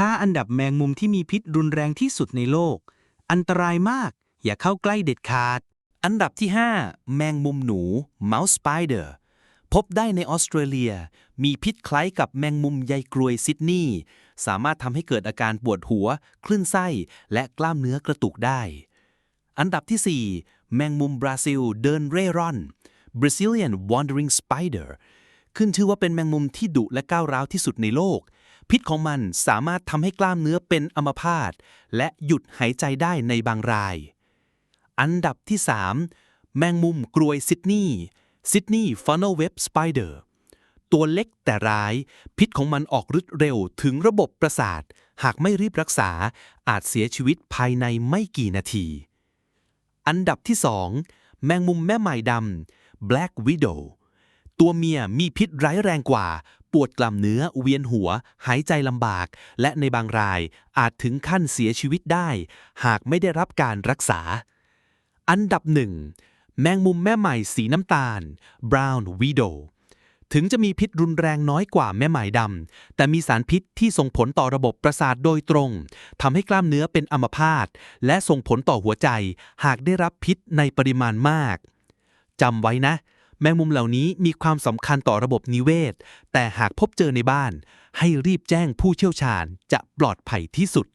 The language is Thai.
5 อันดับแมงมุมที่มีพิษรุนแรงที่สุดในโลก อันตรายมาก อย่าเข้าใกล้เด็ดขาด อันดับที่ 5 แมงมุมหนู Mouse Spider พบได้ในออสเตรเลีย มีพิษคล้ายกับแมงมุมใยกรวยซิดนีย์สามารถทำให้เกิดอาการปวดหัว คลื่นไส้ และกล้ามเนื้อกระตุกได้ อันดับที่ 4 แมงมุมบราซิลเดินเร่ร่อน Brazilian Wandering Spider ขึ้นชื่อว่าเป็นแมงมุมที่ดุและก้าวร้าวที่สุดในโลก พิษของมันสามารถทำให้กล้ามเนื้อเป็นอัมพาตและหยุดหายใจได้ในบางราย อันดับที่ 3 แมงมุมกรวยซิดนีย์ซิดนีย์ฟัน n ลเว็บสไปเดอร์ตัวเล็กแต่ร้าย พิษของมันออกฤทธิ์เร็วถึงระบบประสาท หากไม่รีบรักษาอาจเสียชีวิตภายในไม่กี่นาที อันดับที่ 2 แมงมุมแม่ไหม้ดำ Black Widow ตัวเมียมีพิษร้ายแรงกว่า ปวดกล้ามเนื้อ เวียนหัว หายใจลำบาก และในบางรายอาจถึงขั้นเสียชีวิตได้ หากไม่ได้รับการรักษา อันดับหนึ่งแมงมุมแม่ใหม่สีน้ำตาล Brown Widow ถึงจะมีพิษรุนแรงน้อยกว่าแม่ไหมดำ แต่มีสารพิษที่ส่งผลต่อระบบประสาทโดยตรง ทำให้กล้ามเนื้อเป็นอัมพาต และส่งผลต่อหัวใจ หากได้รับพิษในปริมาณมาก จำไว้นะ แมงมุมเหล่านี้มีความสำคัญต่อระบบนิเวศ แต่หากพบเจอในบ้าน ให้รีบแจ้งผู้เชี่ยวชาญจะปลอดภัยที่สุด